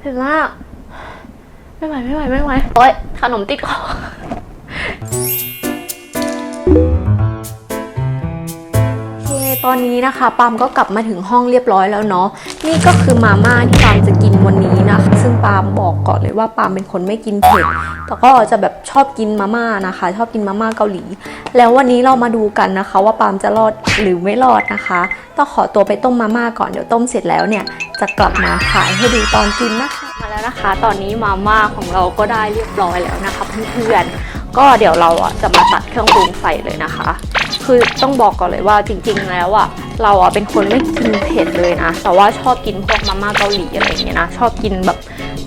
เผ็ดมาก ไม่ไหวไม่ไหวไม่ไหวโอ๊ยขนมติดคอ ตอนนี้นะคะปามก็กลับมาถึงห้องเรียบร้อยแล้วเนาะนี่ก็คือมาม่าที่ปามจะกินวันนี้นะคะ ซึ่งปามบอกก่อนเลยว่าปามเป็นคนไม่กินเผ็ดแต่ก็จะแบบชอบกินมาม่านะคะ ชอบกินมาม่าเกาหลี แล้ววันนี้เรามาดูกันนะคะ ว่าปามจะรอดหรือไม่รอดนะคะ ต้องขอตัวไปต้มมาม่าก่อนเดี๋ยวต้มเสร็จแล้วเนี่ยจะกลับมาถ่ายให้ดูตอนกินนะคะมาแล้วนะคะ ตอนนี้มาม่าของเราก็ได้เรียบร้อยแล้วนะคะเพื่อนๆ ก็เดี๋ยวเราอะจะมาตัดเครื่องปรุงใส่เลยนะคะ คือต้องบอกก่อนเลยว่าจริง ๆ แล้วอะเราอะเป็นคนไม่กินเผ็ดเลยนะ แต่ว่าชอบกินพวกมาม่าเกาหลีอะไรอย่างเงี้ยนะ ชอบกินแบบ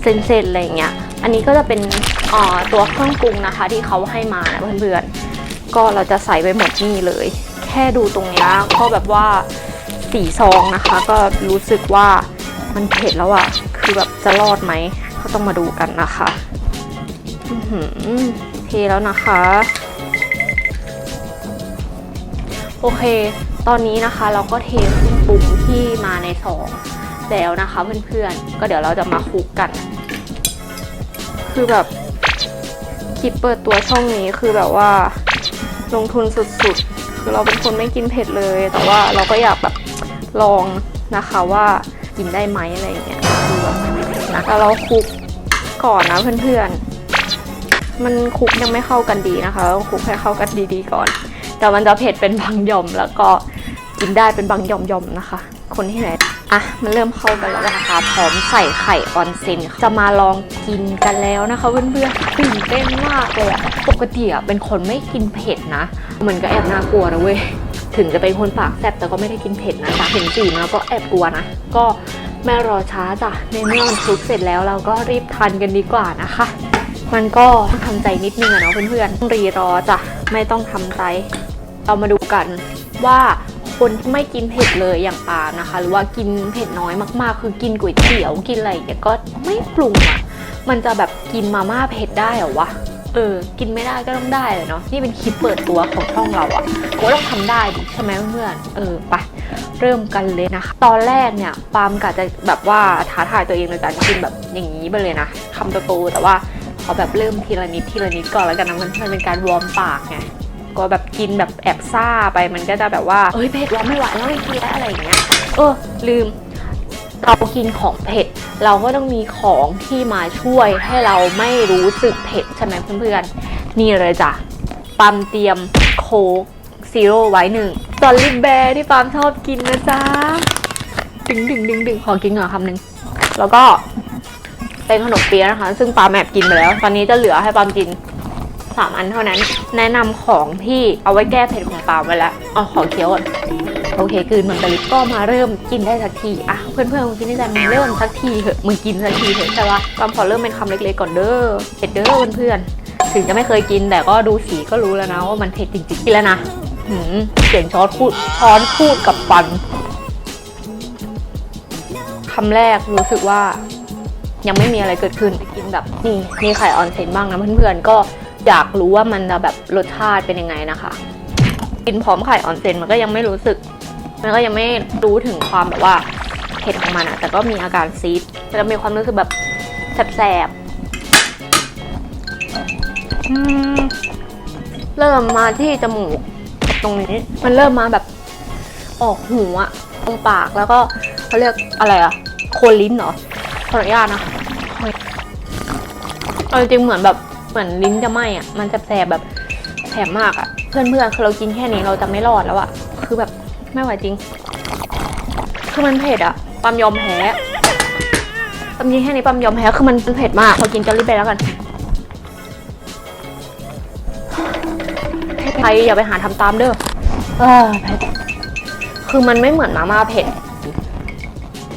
เส้นๆอะไรอย่างเงี้ย อันนี้ก็จะเป็นอ่อตัวเครื่องปรุงนะคะ ที่เขาให้มานะเพื่อนๆ ก็เราจะใส่ไปหมดนี่เลย แค่ดูตรงนี้ก็แบบว่าสีซองนะคะ ก็รู้สึกว่ามันเผ็ดแล้วอะคือแบบจะรอดไหมก็ต้องมาดูกันนะคะ อือหือ เทแล้วนะคะ โอเค ตอนนี้นะคะเราก็เทเครื่องปรุงที่มาในซองแล้วนะคะเพื่อนๆ ก็เดี๋ยวเราจะมาคลุกกัน คือแบบคลิปเปิดตัวช่องนี้คือแบบว่าลงทุนสุดๆ คือเราเป็นคนไม่กินเผ็ดเลย แต่ว่าเราก็อยากแบบลองนะคะว่ากินได้ไหมอะไรเงี้ยคือแบบนะเราคลุกก่อนนะเพื่อนๆ มันคลุกยังไม่เข้ากันดีนะคะต้องคลุกให้เข้ากันดีๆก่อน แต่มันจะเผ็ดเป็นบางหย่อมแล้วก็กินได้เป็นบางหย่อมๆนะคะ คนที่ไหนอะมันเริ่มเข้ากันแล้วนะคะพร้อมใส่ไข่ออนเซนจะมาลองกินกันแล้วนะคะเพื่อนๆตื่นเต้นมากเลยอะปกติอะเป็นคนไม่กินเผ็ดนะมันก็แอบน่ากลัวนะเว้ยถึงจะเป็นคนปากแซ่บแต่ก็ไม่ได้กินเผ็ดนะจ๊ะเห็นสีมาก็แอบกลัวนะก็ไม่รอช้าจ้ะในเมื่อมันคลุกเสร็จแล้วเราก็รีบทานกันดีกว่านะคะ มันก็ต้องทำใจนิดนึงอะเนาะเพื่อนๆต้องรีรอจ้ะไม่ต้องทำใจ เรามาดูกันว่าคนที่ไม่กินเผ็ดเลยอย่างปานะคะ หรือว่ากินเผ็ดน้อยมากๆ คือกินก๋วยเตี๋ยวกินอะไรเงี้ยก็ไม่ปรุงอะมันจะแบบกินมาม่าเผ็ดได้เหรอวะเออ กินไม่ได้ก็ต้องได้เลยเนาะ นี่เป็นคลิปเปิดตัวของช่องเราอะก็ต้องทำได้ดิใช่ไหมเพื่อนเออ ไป เริ่มกันเลยนะคะ ตอนแรกเนี่ยปาล์มกะจะแบบว่าท้าทายตัวเองในการกินแบบอย่างนี้ไปเลยนะคำโตๆแต่ว่า ขอแบบเริ่มทีละนิดทีละนิดก่อนแล้วกันนะมันมันเป็นการวอร์มปากไงก็แบบกินแบบแอบซ่าไปมันก็จะแบบว่าเอ้ยเผ็ดแล้วไม่ไหวแล้วไม่กินแล้วอะไรอย่างเงี้ยเออลืมเรากินของเผ็ด เราก็ต้องมีของที่มาช่วยให้เราไม่รู้สึกเผ็ดใช่ไหมเพื่อนๆ นี่เลยจ้ะปามเตรียมโค้กซีโร่ไว้หนึ่งจอลลี่แบร์ที่ปามชอบกินนะจ๊ะดึงดึงดึงดึงขอกินก่อนคำหนึ่งแล้วก็ เป็นขนมเปี๊ยะนะคะ ซึ่งปามแอบกินไปแล้ว ตอนนี้จะเหลือให้ปามกินสามอันเท่านั้น แนะนำของที่เอาไว้แก้เผ็ดของปามไว้แล้วเอาขอเคี้ยวก่อนโอเคกลืนมันไปเลยก็มาเริ่มกินได้สักทีอะเพื่อนๆมึงกินได้ใจมึงเริ่มสักทีเถอะมึงกินสักทีเถอะใช่ปะปามขอเริ่มเป็นคำเล็กๆก่อนเด้อเผ็ดเด้อเพื่อนๆถึงจะไม่เคยกินแต่ก็ดูสีก็รู้แล้วนะว่ามันเผ็ดจริงๆกินแล้วนะหืมเสียงช้อนพูดช้อนพูดกับฟันคำแรกรู้สึกว่า ยังไม่มีอะไรเกิดขึ้นกินแบบนี่มีไข่ออนเซนบ้างนะเพื่อนๆก็อยากรู้ว่ามันจะแบบรสชาติเป็นยังไงนะคะ กินพร้อมไข่ออนเซนมันก็ยังไม่รู้สึก มันก็ยังไม่รู้ถึงความแบบว่าเผ็ดของมันอะแต่ก็มีอาการซีดมันจะมีความรู้สึกแบบแสบๆเริ่มมาที่จมูกตรงนี้ มันเริ่มมาแบบออกหูอะตรงปากแล้วก็เขาเรียกอะไรอะโคนลิ้นเหรอ ขออนุญาตนะเอาจริงเหมือนแบบเหมือนลิ้นจะไหม้อะมันจะแสบแบบแสบมากอะเพื่อนๆคือเรากินแค่นี้เราจะไม่รอดแล้วอะคือแบบไม่ไหวจริง คือมันเผ็ดอะปั๊มยอมแพ้ปั๊มกินแค่นี้ปั๊มยอมแพ้ คือมันเผ็ดมาก พอกินจอลลี่ไปแล้วกันใครอย่าไปหาทำตามเด้อ เออเผ็ด คือมันไม่เหมือนมาม่าเผ็ด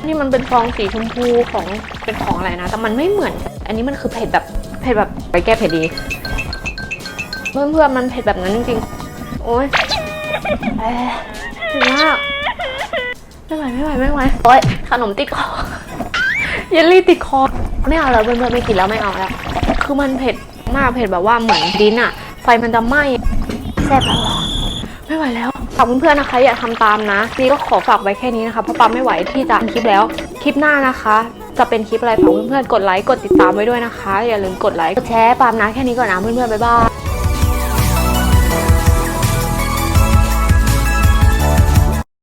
นี่มันเป็นฟองสีชมพูของเป็นของอะไรนะ แต่มันไม่เหมือน อันนี้มันคือเผ็ดแบบเผ็ดแบบไปแก้เผ็ดดี เพื่อนเพื่อนมันเผ็ดแบบนั้นจริงๆ โอ๊ยเอ้ยเผ็ดมากไม่ไหวไม่ไหวไม่ไหวโอ๊ยขนมติดคอเยลลี่ติดคอไม่เอาแล้วเพื่อนเพื่อนๆไม่กินแล้วไม่เอาแล้ว คือมันเผ็ดมากเผ็ดแบบว่าเหมือนดินอะไฟมันจะไหม้แซ่บแล้วอะ ไม่ไหวแล้วฝากเพื่อนๆนะคะ อย่าทำตามนะ นี่ก็ขอฝากไว้แค่นี้นะคะเพราะปั๊มไม่ไหวที่จะทำคลิปแล้ว คลิปหน้านะคะ จะเป็นคลิปอะไรฝากเพื่อนๆกดไลค์กดติดตามไว้ด้วยนะคะ อย่าลืมกดไลค์กดแชร์ปามนะแค่นี้ก่อนนะเพื่อนๆบ๊ายบาย